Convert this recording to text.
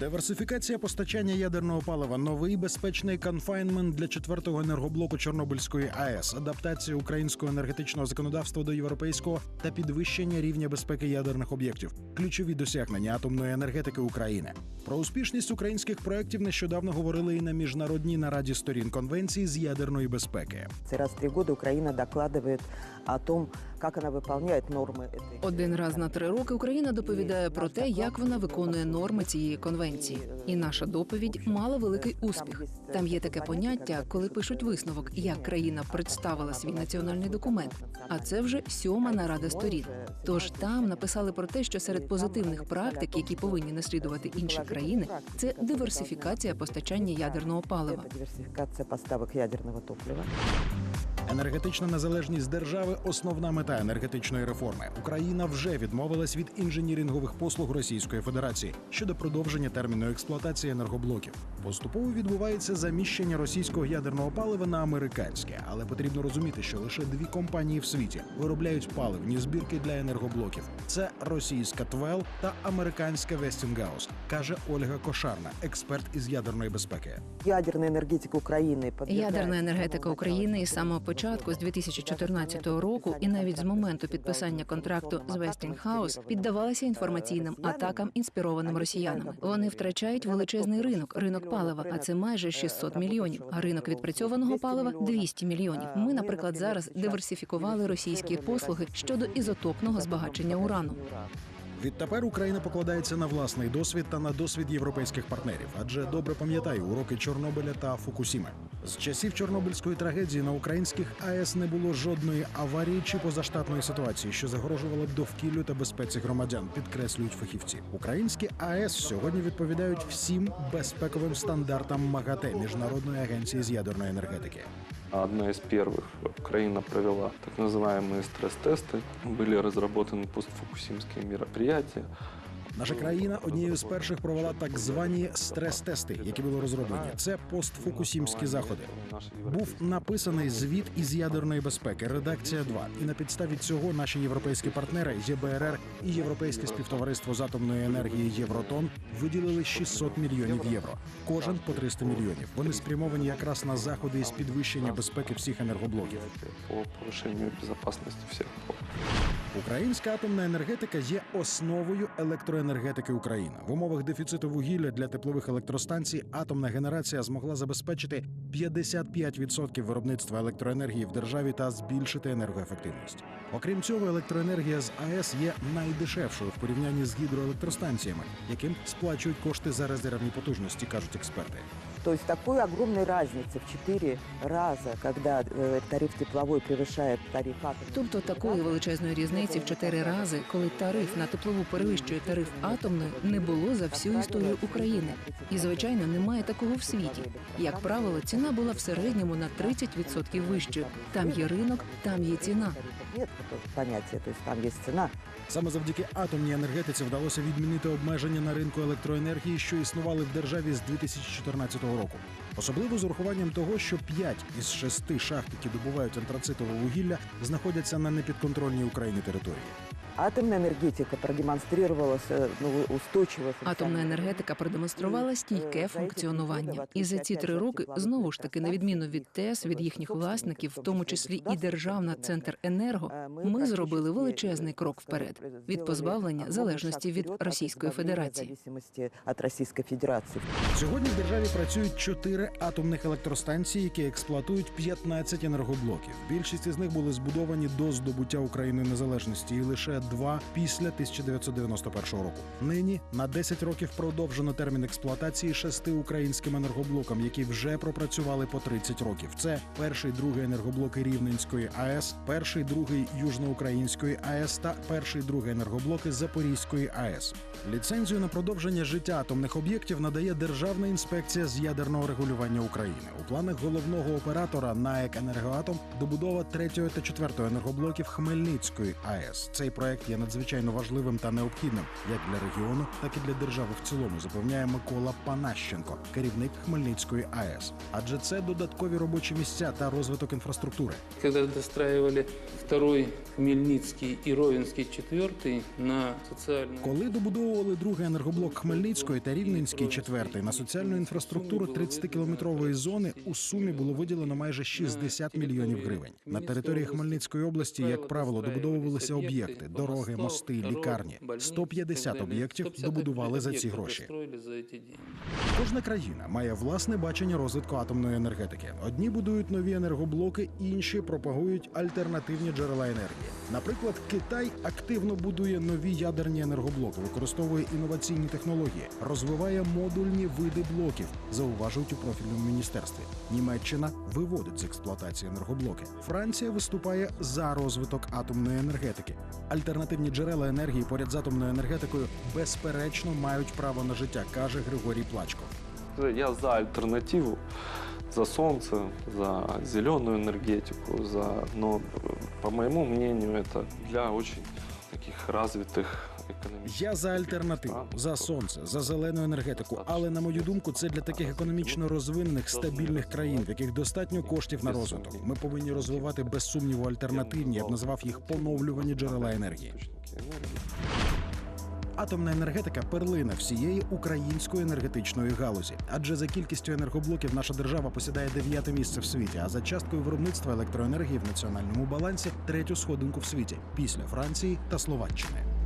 Диверсифікація постачання ядерного палива, новий безпечний конфайнмент для четвертого енергоблоку Чорнобильської АЕС, адаптація українського енергетичного законодавства до європейського та підвищення рівня безпеки ядерних об'єктів ключові досягнення атомної енергетики України. Про успішність українських проєктів нещодавно говорили і на міжнародній нараді сторін конвенції з ядерної безпеки. Раз в три года Украина докладывает о том, как она выполняет нормы этой. Один раз на три роки Україна доповідає про те, як вона виконує норми цієї конвенції. І наша доповідь мала великий успіх. Там є таке поняття, коли пишуть висновок, як країна представила свій національний документ. А це вже сьома нарада сторін. Тож там написали про те, що серед позитивних практик, які повинні наслідувати інші країни, це диверсифікація постачання ядерного палива. Это диверсификация поставок ядерного топлива. Енергетична незалежність держави основна мета енергетичної реформи. Україна вже відмовилась від інженірингових послуг Російської Федерації щодо продовження терміну експлуатації енергоблоків. Поступово відбувається заміщення російського ядерного палива на американське, але потрібно розуміти, що лише дві компанії в світі виробляють паливні збірки для енергоблоків: це російська ТВЕЛ та американська Вестінгаус, каже Ольга Кошарна, експерт із ядерної безпеки. Ядерная энергетика Украины. Ядерна енергетика України із самого початку, з 2014 року, і навіть з моменту підписання контракту з Westinghouse піддавалася інформаційним атакам, інспірованим росіянами. Вони втрачають величезний ринок, ринок палива, а це майже 600 мільйонів. А ринок відпрацьованого палива 200 мільйонів. Ми, наприклад, зараз диверсифікували російські послуги щодо ізотопного збагачення урану. Відтепер Україна покладається на власний досвід та на досвід європейських партнерів, адже добре пам'ятає уроки Чорнобиля та Фукусіми. З часів Чорнобильської трагедії на українських АЕС не було жодної аварії чи позаштатної ситуації, що загрожувала б довкіллю та безпеці громадян, підкреслюють фахівці. Українські АЕС сьогодні відповідають всім безпековим стандартам МАГАТЕ міжнародної агенції з ядерної енергетики Одна из первых Украина провела так называемые стресс-тесты. Были разработаны постфукусимские мероприятия. Наша країна однією з перших провела так звані стрес-тести, які були розроблені. Це постфукусімські заходи. Був написаний звіт із ядерної безпеки, редакція 2. І на підставі цього наші європейські партнери ЄБРР і Європейське співтовариство з атомної енергії Євротон виділили 600 мільйонів євро. Кожен по 300 мільйонів. Вони спрямовані якраз на заходи із підвищення безпеки всіх енергоблоків. По повышению безопасности всех блоков. Українська атомна енергетика є основою електроенергетики України. В умовах дефіциту вугілля для теплових електростанцій атомна генерація змогла забезпечити 55% виробництва електроенергії в державі та збільшити енергоефективність. Окрім цього, електроенергія з АЕС є найдешевшою в порівнянні з гідроелектростанціями, яким сплачують кошти за резервні потужності, кажуть експерти. То есть такой огромной разницы в четыре раза, когда э, тариф тепловой превышает тариф атомной. Тобто такої величезної різниці в чотири рази, коли тариф на теплову перевищує тариф атомної, не було за всю історію України. І звичайно, немає такого в світі. Як правило, ціна була в середньому на 30% вищою. Там є ринок, там є ціна. Нет такого понятия, то есть там есть цена. Саме завдяки атомній енергетиці вдалося відмінити обмеження на ринку електроенергії, що існували в державі з 2014 року. Особливо з урахуванням того, що 5 із 6 шахт, які добувають антрацитове вугілля, знаходяться на непідконтрольній Україні території. Атомная энергетика продемонстрировала э, ну, Атомна енергетика продемонструвала стійке функціонування. І за ці три роки знову ж таки, на відміну від ТЕС, від їхніх власників, в тому числі і державна центр енерго, ми зробили величезний крок вперед від позбавлення залежності від Російської Федерації. Зависимости от Российской Сьогодні в державі працюють 4 атомних електростанції, які експлуатують 15 енергоблоків. Більшість із них були збудовані до здобуття Україною незалежності, і лише два після 1991 року. Нині на 10 років продовжено термін експлуатації шести українським енергоблокам, які вже пропрацювали по 30 років. Це перший, другий енергоблоки Рівненської АЕС, перший, другий Южноукраїнської АЕС та перший, другий енергоблоки Запорізької АЕС. Ліцензію на продовження життя атомних об'єктів надає Державна інспекція з ядерного регулювання України. У планах головного оператора НАЕК «Енергоатом» добудова третього та четвертого енергоблоків Хмельницької АЕС. Цей проект проект є надзвичайно важливим та необхідним як для регіону, так і для держави в цілому, запевняє Микола Панащенко, керівник Хмельницької АЕС. Адже це додаткові робочі місця та розвиток інфраструктури. Когда достраивали второй Хмельницкий и Ровенский четвертый на социальную... Коли добудовували другий енергоблок Хмельницької та Рівненський четвертий на соціальну інфраструктуру 30-кілометрової зони у сумі було виділено майже 60 мільйонів гривень. На території Хмельницької області, як правило, добудовувалися об'єкти, дороги, мости, лікарні. 150 об'єктів добудували за ці гроші. Кожна країна має власне бачення розвитку атомної енергетики. Одні будують нові енергоблоки, інші пропагують альтернативні джерела енергії. Наприклад, Китай активно будує нові ядерні енергоблоки, використовує інноваційні технології, розвиває модульні види блоків, зауважують у профільному міністерстві. Німеччина виводить з експлуатації енергоблоки. Франція виступає за розвиток атомної енергетики. Альтернативні джерела енергії поряд з атомною енергетикою безперечно мають право на життя, каже Григорій Плачко. Я за альтернативу, за солнце, за зеленую энергетику, за, но, э, по моему мнению, это для очень таких развитых экономических. Я за альтернативу, за сонце, за зелену енергетику. Але на мою думку, це для таких економічно розвинених стабільних країн, в яких достатньо коштів на розвиток. Ми повинні розвивати без сумніву альтернативні, я б назвав їх поновлювані джерела енергії. Атомна енергетика перлина всієї української енергетичної галузі. Адже за кількістю енергоблоків наша держава посідає дев'яте місце в світі, а за часткою виробництва електроенергії в національному балансі третю сходинку в світі після Франції та Словаччини.